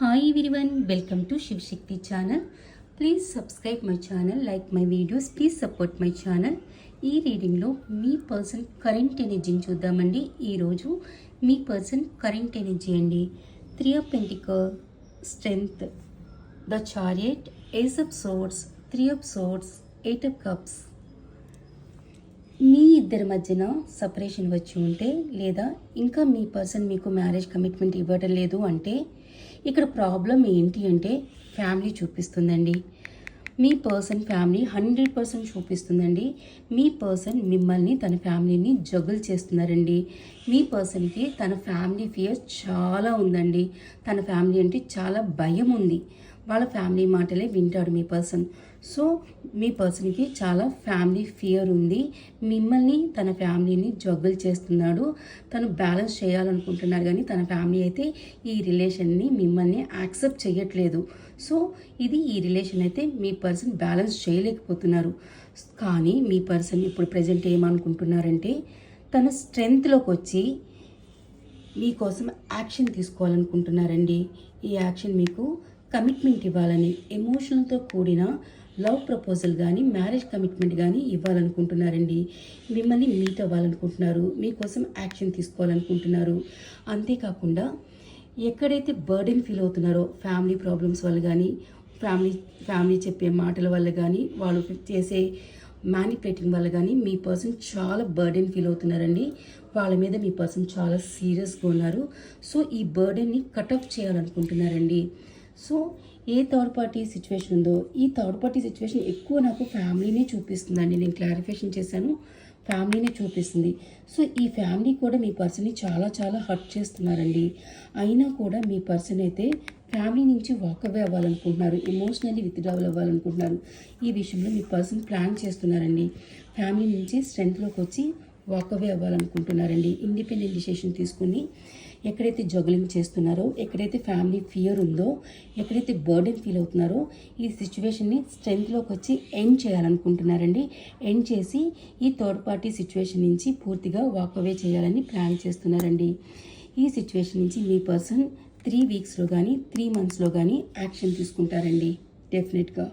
Hi everyone welcome to Shivashakti channel please subscribe my channel like my videos please support my channel ఈ రీడింగ్లో మీ person current ఎనర్జీని చూద్దామండి. ఈరోజు మీ పర్సన్ కరెంట్ ఎనర్జీ అండి. Three of pentacles strength the chariot ace of swords three of swords eight of cups మీ ఇద్దరి మధ్యన సపరేషన్ వచ్చి ఉంటే లేదా ఇంకా మీ పర్సన్ మీకు మ్యారేజ్ కమిట్మెంట్ ఇవ్వడం లేదు అంటే ఇక్కడ ప్రాబ్లం ఏంటి అంటే ఫ్యామిలీ చూపిస్తుందండి. మీ పర్సన్ ఫ్యామిలీ హండ్రెడ్ పర్సెంట్ చూపిస్తుందండి. మీ పర్సన్ మిమ్మల్ని తన ఫ్యామిలీని జగుల్ చేస్తున్నారండి. మీ పర్సన్కి తన ఫ్యామిలీ ఫియర్ చాలా ఉందండి. తన ఫ్యామిలీ అంటే చాలా భయం ఉంది. వాళ్ళ ఫ్యామిలీ మాటలే వింటాడు మీ పర్సన్. సో మీ పర్సన్కి చాలా ఫ్యామిలీ ఫియర్ ఉంది. మిమ్మల్ని తన ఫ్యామిలీని జగ్గులు చేస్తున్నాడు. తను బ్యాలెన్స్ చేయాలనుకుంటున్నాడు కానీ తన ఫ్యామిలీ అయితే ఈ రిలేషన్ని మిమ్మల్ని యాక్సెప్ట్ చేయట్లేదు సో ఇది ఈ రిలేషన్ అయితే మీ పర్సన్ బ్యాలెన్స్ చేయలేకపోతున్నారు. కానీ మీ పర్సన్ ఇప్పుడు ప్రజెంట్ ఏమనుకుంటున్నారంటే తన స్ట్రెంగ్త్లోకి వచ్చి మీకోసం యాక్షన్ తీసుకోవాలనుకుంటున్నారండి. ఈ యాక్షన్ మీకు కమిట్మెంట్ ఇవ్వాలని ఎమోషనల్తో కూడిన లవ్ ప్రపోజల్ కానీ మ్యారేజ్ కమిట్మెంట్ కానీ ఇవ్వాలనుకుంటున్నారండి. మిమ్మల్ని మీట్ అవ్వాలనుకుంటున్నారు మీకోసం యాక్షన్ తీసుకోవాలనుకుంటున్నారు. అంతేకాకుండా ఎక్కడైతే బర్డెన్ ఫీల్ అవుతున్నారో ఫ్యామిలీ ప్రాబ్లమ్స్ వల్ల కానీ ఫ్యామిలీ ఫ్యామిలీ చెప్పే మాటల వల్ల కానీ వాళ్ళు చేసే మ్యానిపులేటింగ్ వల్ల కానీ మీ పర్సన్ చాలా బర్డెన్ ఫీల్ అవుతున్నారండి. వాళ్ళ మీద మీ పర్సన్ చాలా సీరియస్గా ఉన్నారు. సో ఈ బర్డెన్ని కట్ ఆఫ్ చేయాలనుకుంటున్నారండి. సో ఏ థర్డ్ పార్టీ సిచ్యువేషన్ ఉందో ఈ థర్డ్ పార్టీ సిచ్యువేషన్ ఎక్కువ నాకు ఫ్యామిలీనే చూపిస్తుందండి. నేను క్లారిఫికేషన్ చేశాను. ఫ్యామిలీనే చూపిస్తుంది. సో ఈ ఫ్యామిలీ కూడా మీ పర్సన్ని చాలా చాలా హర్ట్ చేస్తున్నారండి. అయినా కూడా మీ పర్సన్ అయితే ఫ్యామిలీ నుంచి వాక్ అవే అవ్వాలనుకుంటున్నారు. ఎమోషనల్లీ విత్డ్రావల్ అవ్వాలనుకుంటున్నారు. ఈ విషయంలో మీ పర్సన్ ప్లాన్ చేస్తున్నారండి. ఫ్యామిలీ నుంచి స్ట్రెంత్లోకి వచ్చి వాకవే అవ్వాలనుకుంటున్నారండి. ఇండిపెండెంట్ డిసిషన్ తీసుకుని ఎక్కడైతే జగలింగ్ చేస్తున్నారో ఎక్కడైతే ఫ్యామిలీ ఫియర్ ఉందో ఎక్కడైతే బర్డెన్ ఫీల్ అవుతున్నారో ఈ సిచ్యువేషన్ని స్ట్రెంత్లోకి వచ్చి ఎండ్ చేయాలనుకుంటున్నారండి. ఎండ్ చేసి ఈ థర్డ్ పార్టీ సిచ్యువేషన్ నుంచి పూర్తిగా వాక్ అవే చేయాలని ప్లాన్ చేస్తున్నారండి. ఈ సిచ్యువేషన్ నుంచి మీ పర్సన్ త్రీ వీక్స్లో కానీ త్రీ మంత్స్లో కానీ యాక్షన్ తీసుకుంటారండి. డెఫినెట్గా